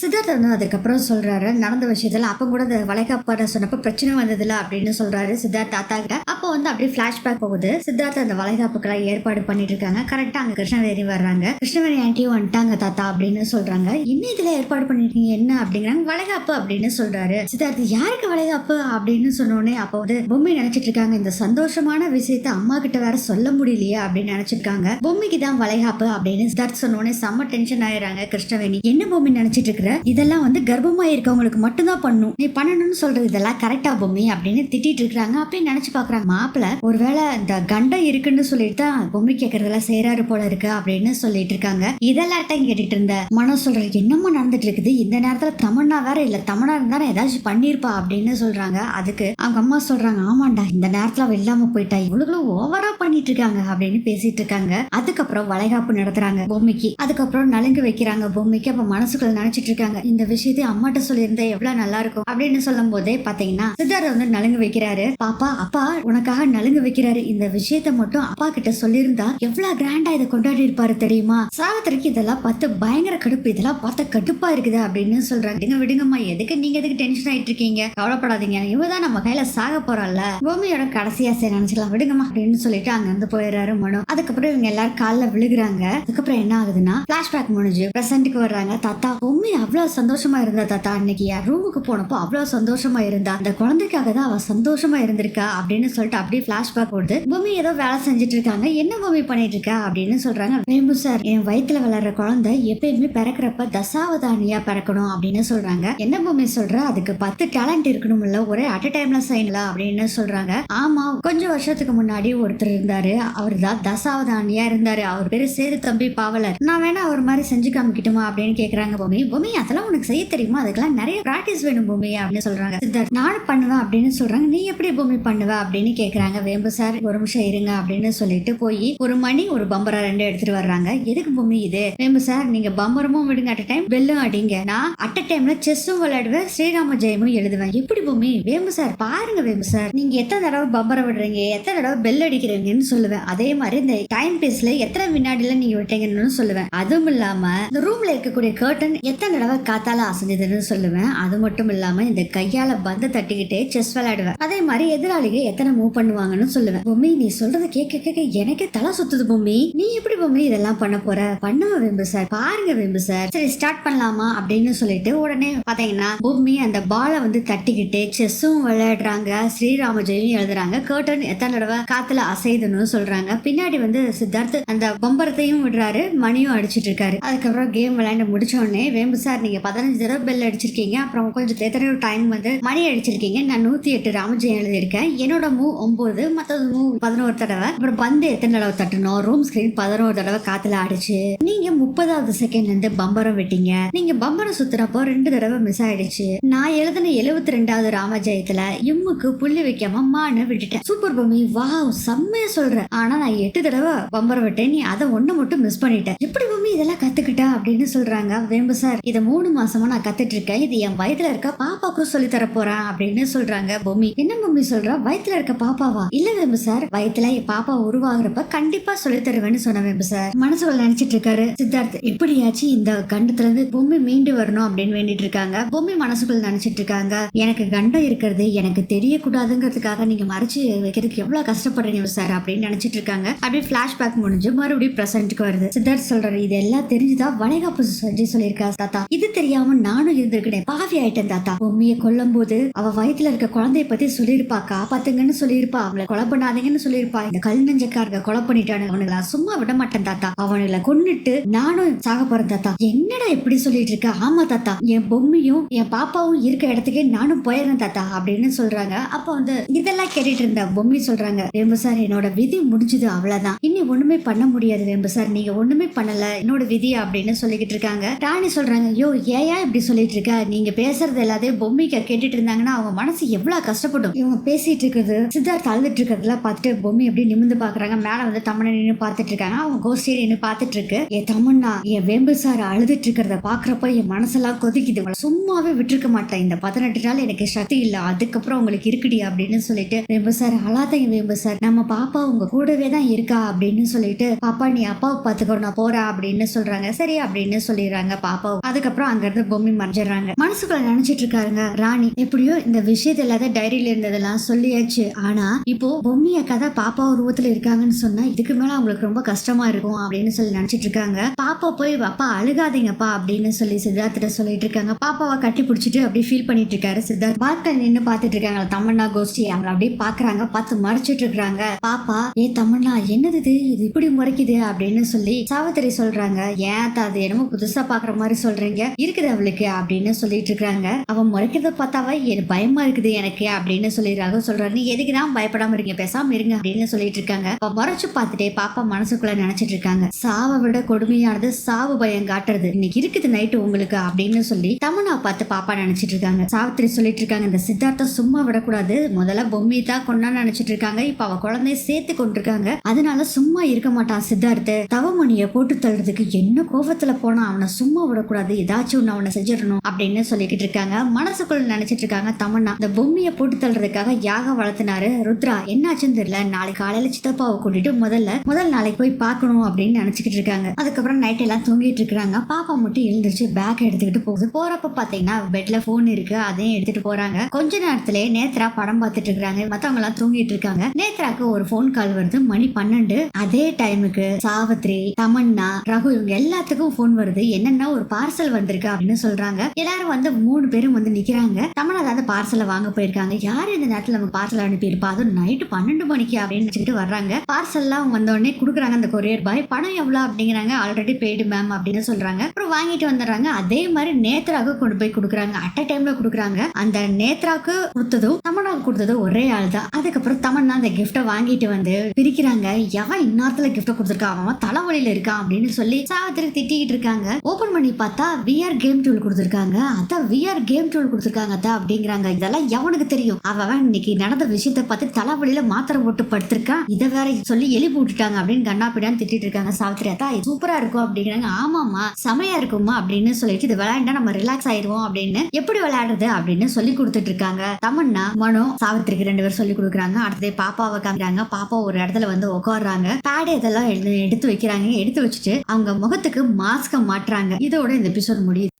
சித்தார்த் வந்து அதுக்கப்புறம் சொல்றாரு. நடந்த விஷயத்துல அப்ப கூட இந்த வளைகாப்பாட சொன்னப்ப பிரச்சனை வந்ததுல அப்படின்னு சொல்றாரு சித்தார்த் தாத்தா கிட்ட அப்போ வந்து அப்படியே பிளாஷ்பேக் போகுது சித்தார்த்த அந்த வளைகாப்புக்கெல்லாம் ஏற்பாடு பண்ணிட்டு இருக்காங்க. கரெக்டா அங்க கிருஷ்ணவேரி வர்றாங்க. கிருஷ்ணவேரி ஆண்டியும் வந்துட்டாங்க தாத்தா அப்படின்னு சொல்றாங்க. இன்னும் இதுல ஏற்பாடு பண்ணிருக்கீங்க? என்ன அப்படிங்கிறாங்க வளைகாப்பு அப்படின்னு சொல்றாரு. சித்தார்த் யாருக்கு வளைகாப்பு? அப்படின்னு சொன்னோடனே அப்போ வந்து பொம்மை நினைச்சிட்டு இருக்காங்க. இந்த சந்தோஷமான விஷயத்த அம்மா கிட்ட வேற சொல்ல முடியலையே அப்படின்னு நினைச்சிருக்காங்க பொம்மைக்கு தான் வளைகாப்பு அப்படின்னு சித்தார்த் சொன்னோடனே செம்ம டென்ஷன் ஆயிடுறாங்க கிருஷ்ணவேணி. என்ன பொம்மை நினைச்சிட்டு இருக்கிற? இதெல்லாம் வந்து கர்ப்பமா இருக்கவங்களுக்கு மட்டும்தான் பண்ணும். நீ பண்ணணும்னு சொல்றது இதெல்லாம் கரெக்டா பொம்மி அப்படின்னு திட்டிட்டு இருக்காங்க அப்படின்னு நினைச்சு பாக்குறாங்க மாப்பிள்ள ஒருவேளை இந்த கண்டம் இருக்குன்னு சொல்லிட்டு தான் பொம்மை கேக்குறதெல்லாம் செய்யறாரு போல இருக்கு அப்படின்னு சொல்லிட்டு இருக்காங்க. இதெல்லாம் கேட்டுட்டு இருந்த மனோ சொல்றது என்னமோ நடந்துட்டு இருக்குது? இந்த நேரத்துல தமன்னா வேற இல்ல தமிழா இருந்தா ஏதாச்சும் பண்ணிருப்பா அப்படின்னு சொல்றாங்க. அதுக்கு அவங்க அம்மா சொல்றாங்க ஆமாண்டா இந்த நேரத்துல அவ இல்லாம போயிட்டா. இவ்வளவு ஓவரா பண்ணிட்டு இருக்காங்க அப்படின்னு பேசிட்டு இருக்காங்க. அதுக்கப்புறம் வளைகாப்பு நடத்துறாங்க பொம்மைக்கு. அதுக்கப்புறம் நலுங்கு வைக்கிறாங்க பொம்மைக்கு. அப்ப மனசுக்குள்ள நினைச்சிட்டு இருக்காங்க இந்த விஷயத்தை அம்மாட்ட சொல்லியிருந்தா எவ்வளவு நல்லா இருக்கும் அப்படின்னு சொல்லும் போதே பாத்தீங்கன்னா சித்தார்த்த வந்து நலுங்கு வைக்கிறாரு. பாப்பா அப்பா உனக்காக நலுங்கு வைக்கிறாரு. இந்த விஷயத்த மட்டும் அப்பா கிட்ட சொல்லியிருந்தா எவ்வளவு கிராண்டா இதை கொண்டாடி இருப்பாரு தெரியுமா? சாகத்திற்கு இதெல்லாம் பார்த்து பயங்கர கடுப்பு. இதெல்லாம் பார்த்த கடுப்பா இருக்குது அப்படின்னு சொல்றாங்க. விடுங்க விடுங்கம்மா. எதுக்கு நீங்க எதுக்கு டென்ஷன் ஆயிட்டு இருக்கீங்க? கவலைப்படாதீங்க. இவதான் நம்ம கையில சாக போறாள்ல பூமியோட கடைசி ஆசை நினைச்சுக்கலாம். விடுங்கம்மா அப்படின்னு சொல்லிட்டு அங்க இருந்து போயிடுறாரு மனு. அதுக்கப்புறம் இவங்க எல்லாரும் காலில் விழுகுறாங்க. அதுக்கப்புறம் என்ன ஆகுதுன்னா பிளாஷ்பேக் முடிஞ்சு பிரசன்ட்டுக்கு வர்றாங்க. தாத்தா உண்மை அவ்வளோ சந்தோஷமா இருந்தா தாத்தா. அன்னைக்கு என் ரூமுக்கு போனப்போ அவ்வளோ சந்தோஷமா இருந்தா. அந்த குழந்தைக்காக தான் அவ சந்தோஷமா இருந்திருக்கா அப்படின்னு சொல்லிட்டு அப்படியே பிளாஷ்பேக் ஓடுது. பூமி ஏதோ வேலை செஞ்சுட்டு இருக்காங்க. என்ன பூமி பண்ணிட்டு இருக்கா அப்படின்னு சொல்றாங்க. வேம்பு சார் என் வயிற்றுல வளர்ற குழந்தை எப்பயுமே பிறக்கிறப்ப தசாவதானியா பிறக்கணும் அப்படின்னு சொல்றாங்க. என்ன பூமி சொல்ற? அதுக்கு பத்து டேலண்ட் இருக்கணும்ல. ஒரே அட் டைம்ல சைன்ல அப்படின்னு சொல்றாங்க. ஆமா கொஞ்சம் வருஷத்துக்கு முன்னாடி ஒருத்தர் இருந்தாரு. அவர் தான் தசாவதானியா இருந்தாரு. அவர் பேரு சேது தம்பி பாவலர். நான் வேணா அவர் மாதிரி செஞ்சு காமிக்கட்டுமா அப்படின்னு கேக்குறாங்க பூமி. பூமி அதெல்லாம் உனக்கு செய்ய தெரியுமா? அதுக்கெல்லாம் நிறைய ப்ராக்டிஸ் வேணும் பூமி அப்படின்னு சொல்றாங்க. சித்தார்த் நானும் பண்ணுவேன் அப்படின்னு சொல்றாங்க. நீ எப்படி பூமி பண்ணுவ அப்படின்னு கேக்குறாங்க. வேம்பு சார் ஒரு நிமிஷம் இருங்க அப்படின்னு சொல்லிட்டு போய் ஒரு மணி ஒரு பம்பரா ரெண்டு எடுத்துட்டு வர்றாங்க. எதுக்கு பூமி இது? வேம்பு சார் நீங்க பம்பரமும் விடுங்க. அட் டைம் பெல்லும் அடிங்க. நான் அட் டைம்ல செஸ்ஸும் விளையாடுவேன். ஸ்ரீராம ஜெயமும் எழுதுவேன். எப்படி பூமி? வேம்பு சார் பாருங்க வேம்பு சார் நீங்க எத்தனை தடவை பம்பரம் விடுறீங்க? எத்தனை தடவை பெல் அடிக்கிறீங்கன்னு சொல்லுவேன். அதே மாதிரி இந்த டைம் பேஸ்ல எத்தனை வினாடியில நீங்க விட்டீங்கன்னு சொல்லுவேன். அதுவும் இல்லாம இந்த ரூம்ல இருக்கக்கூடிய கர்டன் எத்தனை தடவை காத்தால அசைஞ்சதுன்னு சொல்லுவேன். அது மட்டும் இல்லாம இந்த கையால பந்த தட்டிக்கிட்டே செஸ் விளையாடுவேன். அதே மாதிரி எதிராளிக எத்தனை மூவ் பண்ணுவாங்கன்னு சொல்லுவேன். பொம்மி நீ சொல்றத கேட்க கேட்க எனக்கே தலை சுத்துது பொம்மி. நீ எப்படி பொம்மி இதெல்லாம் பண்ண போற? பண்ணுவ வெம்பு சார் பாருங்க வெம்பு சார் சரி ஸ்டார்ட் பண்ணலாமா அப்படின்னு சொல்லிட்டு உடனே பாத்தீங்கன்னா பொம்மி அந்த பாலை வந்து தட்டிக்கிட்டு செஸ்ஸும் விளையாடுறாங்க. ஸ்ரீராம ஜெயம் எழுதுறாங்க. கர்டன் எத்தனை தடவை காத்துல அசைதுன்னு சொல்றாங்க. பின்னாடி வந்து சித்தார்த் அந்த பொம்பரத்தையும் விடுறாரு. மணியும் அடிச்சிட்டு இருக்காரு. அதுக்கப்புறம் கேம் விளையாண்டு முடிச்ச உடனே வேம்பு சார் நீங்க பதினஞ்சு தடவை பெல் அடிச்சிருக்கீங்க. அப்புறம் கொஞ்சம் எத்தனை டைம் வந்து மணி அடிச்சிருக்கீங்க. நான் நூத்தி எட்டு ராமஜெயம் எழுதியிருக்கேன். என்னோட மூவ் ஒன்பது மற்றது மூவ் பதினோரு தடவை. அப்புறம் பந்து எத்தனை தடவை தட்டணும்? ரூம் ஸ்கிரீன் பதினோரு தடவை காத்துல அடிச்சு. நீங்க முப்பதாவது செகண்ட்ல இருந்து பம்பரம் விட்டீங்க. நீங்க பம்பரம் சுத்துறப்போ ரெண்டு தடவை மிஸ் ஆயிடுச்சு. நான் எழுதின எழுபத்தி ரெண்டாவது ராமஜெயத்துல இம்முக்கு புள்ளி வைக்காம மான்னு விட்டுட்டேன். சூப்பர் பொம்மி வாவ் செம்மையா சொல்ற. ஆனா நான் எட்டு தடவை பம்பரம் விட்டேன். நீ அதை ஒண்ணு மட்டும் மிஸ் பண்ணிட்டேன் எப்படி பொம்மி இதெல்லாம் கத்துக்கிட்டா? அப்படின்னு சொல்றாங்க. வேம்பு சார் இதை மூணு மாசமா நான் கத்துட்டு இருக்கேன் இது என் வயதுல இருக்க பாப்பாக்கும் சொல்லி தர போறேன் அப்படின்னு சொல்றாங்க பொம்மி. என்ன பூமி சொல்றா? வயித்துல இருக்க பாப்பாவா? இல்ல வேம்பு சார் வயத்துல என் பாப்பா உருவாகிறப்ப கண்டிப்பா சொல்லி தருவேன்னு சொன்ன வேம்பு சார். மனசுக்குள்ள நினைச்சிட்டு இருக்காரு சித்தார்த் எப்படியாச்சும் இந்த கண்டத்துல இருந்து பூமி மீண்டு வரணும் அப்படின்னு வேண்டிட்டு இருக்காங்க பூமி மனசுக்குள்ள நினைச்சிட்டு இருக்காங்க எனக்கு கண்டம் இருக்கிறது எனக்கு தெரியக்கூடாதுங்கிறதுக்காக நீங்க மறைச்சு வைக்கிறதுக்கு எவ்வளவு கஷ்டப்படுறீங்க சார் அப்படின்னு நினைச்சிட்டு இருக்காங்க அப்படியே பிளாஷ்பேக் முடிஞ்சு மறுபடியும் பிரசன்ட்க்கு வருது. சித்தார்த் சொல்றாரு இது எல்லாம் தெரிஞ்சுதான் வளைகாப்பு செஞ்சு சொல்லியிருக்கா தாத்தா. இது தெரியாம நானும் இருந்திருக்கேன் பாவி ஆயிட்டேன் தாத்தா. பொம்மியை கொல்லும் போது அவ வயத்துல இருக்க குழந்தைய பத்தி சொல்லியிருப்பா. காப்பாத்துங்கன்னு சொல்லியிருப்பா. அவளை கொலை பண்ணாதீங்கன்னு சொல்லியிருப்பா. இந்த கல் நெஞ்சக்காரங்க கொலை பண்ணிட்டானு அவனுங்களா சும்மா விட மாட்டேன் தாத்தா. அவனுங்களை கொன்னுட்டு நானும் சாக போறேன் தாத்தா. என்னடா இப்படி சொல்லிட்டு இருக்க? ஆமா தாத்தா. என் பொம்மியும் என் பாப்பாவும் இருக்க இடத்துக்கே நானும் போயிடுறேன் தாத்தா அப்படின்னு சொல்றாங்க. அப்ப வந்து இதெல்லாம் கேட்டுட்டு இருந்த பொம்மி சொல்றாங்க வேம்பு சார் என்னோட விதி முடிஞ்சது அவ்வளவுதான். இனி ஒண்ணுமே பண்ண முடியாது வேம்பு சார். நீங்க ஒண்ணுமே பண்ணல. என்னோட விதி அப்படின்னு சொல்லிக்கிட்டு இருக்காங்க. ராணி சொல்றாங்க ஐயோ ஏயா இப்படி சொல்லிட்டு இருக்க? நீங்க பேசுறது எல்லாத்தையும் பொம்மிக்க கேட்டுட்டு இருந்தாங்கன்னா அவங்க மனசு எவ்வளவு கஷ்டப்படும். இவங்க பேசிட்டு இருக்கிறது சித்தார்த் அழுதுட்டு இருக்கிறதெல்லாம் பார்த்துட்டு பொம்மி அப்படியே நிமிந்து பாக்குறாங்க மேல வந்து தமனை நின்று பார்த்துட்டு இருக்காங்க. அவங்க கோஷ்டியை நின்று பார்த்துட்டு இருக்கு. என் தமன்னா என் வேம்பு சார் அழுதுட்டு இருக்கிறத பாக்குறப்ப என் மனசெல்லாம் கொதிக்குது. சும்மாவே விட்டுருக்க மாட்டேன். இந்த பதினெட்டு நாள் எனக்கு சக்தி இல்ல. அதுக்கப்புறம் உங்களுக்கு இருக்குடி அப்படின்னு சொல்லிட்டு வேம்பு சார் அழாதீங்க வேம்பு சார். நம்ம பாப்பா உங்க கூடவே தான் இருக்கா அப்படின்னு சொல்லிட்டு பாப்பா நீ அப்பாவை பாத்துக்கோ நான் போறேன் அப்படின்னு சொல்றாங்க. சரி அப்படின்னு சொல்லிடுறாங்க பாப்பா அதுக்கு அதுக்கப்புறம் அங்க இருந்து பொம்மி மறைஞ்சிடுறாங்க. மனசுக்குள்ள நினைச்சிட்டு இருக்காருங்க. ராணி எப்படியோ இந்த விஷயத்த இல்லாத டைரியில இருந்ததெல்லாம் சொல்லியாச்சு. ஆனா இப்போ பொம்மி அக்கா பாப்பா உருவத்துல இருக்காங்கன்னு சொன்னா இதுக்கு மேல அவங்களுக்கு ரொம்ப கஷ்டமா இருக்கும் அப்படின்னு சொல்லி நினைச்சிட்டு இருக்காங்க. பாப்பா போய் அப்பா அழுகாதீங்கப்பா அப்படின்னு சொல்லி சித்தார்த்திட்ட சொல்லிட்டு இருக்காங்க. பாப்பாவை கட்டி பிடிச்சிட்டு அப்படியே ஃபீல் பண்ணிட்டு இருக்காரு சித்தார்த். பார்க்க நின்று பாத்துட்டு இருக்காங்க. தமன்னா கோஷ்டி அவங்க அப்படியே பாக்குறாங்க. பார்த்து மறைச்சிட்டு இருக்காங்க. பாப்பா ஏ தமன்னா என்னது இது? இது இப்படி முறைக்குது? அப்படின்னு சொல்லி சாவித்திரி சொல்றாங்க. ஏன் தா, அது என்னமோ புதுசா பாக்குற மாதிரி சொல்றீங்க. இருக்குது அவளுக்கு அப்படின்னு சொல்லிட்டு இருக்காங்க. அவன் முறைக்கிறத பார்த்தாவ எனக்கு பயமா இருக்குது எனக்கு அப்படின்னு சொல்லிடுறாங்க சொல்றாரு. நீ எதுக்கு தான் பயப்படாம இருங்க பேசாம இருங்க அப்படின்னு சொல்லிட்டு இருக்காங்க. அவன் முறைச்சு பார்த்துட்டே பாப்பா மனசுக்குள்ள நினைச்சிட்டு இருக்காங்க. சாவை விட கொடுமையானது சாவு பயம் காட்டுறது. இன்னைக்கு இருக்குது நைட்டு உங்களுக்கு அப்படின்னு சொல்லி தமனா பார்த்து பாப்பா நினைச்சிட்டு இருக்காங்க. சாவித்திரி சொல்லிட்டு இருக்காங்க. இந்த சித்தார்த்த சும்மா விடக்கூடாது. முதல்ல பொம்மை தான் கொண்டா நினைச்சிட்டு இருக்காங்க. இப்ப அவ குழந்தைய சேர்த்து கொண்டிருக்காங்க. அதனால சும்மா இருக்க மாட்டான் சித்தார்த்த. தவமணிய போட்டு தள்ளுறதுக்கு என்ன கோபத்துல போனா அவனை சும்மா விடக்கூடாது. ஏதாச்சும் ஒண்ணு அவனை செஞ்சிடணும் அப்படின்னு சொல்லிக்கிட்டு இருக்காங்க. மனசுக்குள்ள நினைச்சிட்டு இருக்காங்க தமன்னா. இந்த பொம்மையை போட்டு தள்ளுறதுக்காக யாகம் வளர்த்தினாரு ருத்ரா. என்னாச்சுன்னு தெரியல. நாளைக்கு காலையில சித்தப்பாவை கூட்டிட்டு முதல்ல முதல் நாளைக்கு போய் பார்க்கணும் அப்படின்னு நினைச்சுக்கிட்டு இருக்காங்க. அதுக்கப்புறம் நைட் எல்லாம் தூங்கிட்டு இருக்காங்க பாப்பா மட்டும் எழுந்திருச்சு பேக் எடுத்துக்கிட்டு போகுது. போறப்ப பாத்தீங்கன்னா பெட்ல போன் இருக்கு. அதையும் எடுத்துட்டு போறாங்க. கொஞ்ச நேரத்திலே நேத்ரா படம் பார்த்துட்டு இருக்காங்க மத்தவங்க எல்லாம் தூங்கிட்டு இருக்காங்க. நேத்ராக்கு ஒரு போன் கால் வருது. மணி பன்னெண்டு. அதே டைமுக்கு சாவித்ரி தமன்னா ரகு இவங்க எல்லாத்துக்கும் போன் வருது. என்னன்னா ஒரு பார்சல் வந்திருக்கு அப்படின்னு சொல்றாங்க. எல்லாரும் வந்து மூணு பேரும் வந்து நிக்கிறாங்க. தமிழ் அதாவது அந்த பார்சலை வாங்க போயிருக்காங்க. யார் இந்த நேரத்துல நம்ம பார்சல் அனுப்பியிருப்பா? அதுவும் நைட்டு பன்னெண்டு மணிக்கு அப்படின்னு நினைச்சுக்கிட்டு வர்றாங்க. பார்சல்லாம் வந்த உடனே கொடுக்குறாங்க அந்த கொரியர் பாய் பணம் எவ்வளவு அப்படிங்கிறாங்க. ஆல்ரெடி பெய்டு மேம் அப்படின்னு சொல்றாங்க. அப்புறம் வாங்கிட்டு வந்துடுறாங்க. அதே மாதிரி நேத்ராக்கு கொண்டு போய் கொடுக்குறாங்க. அட் டைம்ல கொடுக்குறாங்க. அந்த நேத்ராக்கு கொடுத்ததும் தமன்னாவுக்கு கொடுத்ததும் ஒரே ஆள் தான். அதுக்கப்புறம் தமன்னா அந்த கிஃப்ட்டை வாங்கிட்டு வந்து பிரிக்கிறாங்க. எவன் இந்நேரத்துல கிஃப்ட் கொடுத்துருக்கான் அவன் தலைவலியில இருக்கான் அப்படின்னு சொல்லி சாவித்திரி திட்டிக்கிட்டு இருக்காங்க. ஓபன் பண்ணி பார்த்தா விஆர் கேம் டூல் கொடுத்துருக்காங்க. அதான் விஆர் கேம் டூல் கொடுத்துருக்காங்க அதான் அப்படிங்கிறாங்க. இதெல்லாம் எவனுக்கு தெரியும்? அவன் இன்னைக்கு நடந்த விஷயத்த பார்த்து தலைவலியில மாத்திரை போட்டு படுத்திருக்கான் இதை வேற சொல்லி எலி விட்டுட்டாங்க அப்படின்னு கண்ணா பிடான்னு திட்டிட்டு இருக்காங்க சாவித்திரி. அதான் சூப்பரா இருக்கும் அப்படிங்கிறாங்க. ஆமாமா செமையா இருக்குமா அப்படின்னு சொல்லிட்டு இது விளையாண்டா நம்ம ரிலாக்ஸ் ஆயிருவோம் அப்படின்னு எப்படி விளையாடுறது அப்படின்னு சொல்லி கொடுத்துட்டு இருக்காங்க. தமன்னா மனோ சாவித்திரிக்கு ரெண்டு பேரும் சொல்லி கொடுக்குறாங்க. அடுத்தது பாப்பாவை காமிக்கிறாங்க. பாப்பா ஒரு இடத்துல வந்து உட்காடுறாங்க பேடு இதெல்லாம் எடுத்து வைக்கிறாங்க. எடுத்து வச்சுட்டு அவங்க முகத்துக்கு மாஸ்க மாட்டுறாங்க. இதோட இந்த எபிசோட் முடியுது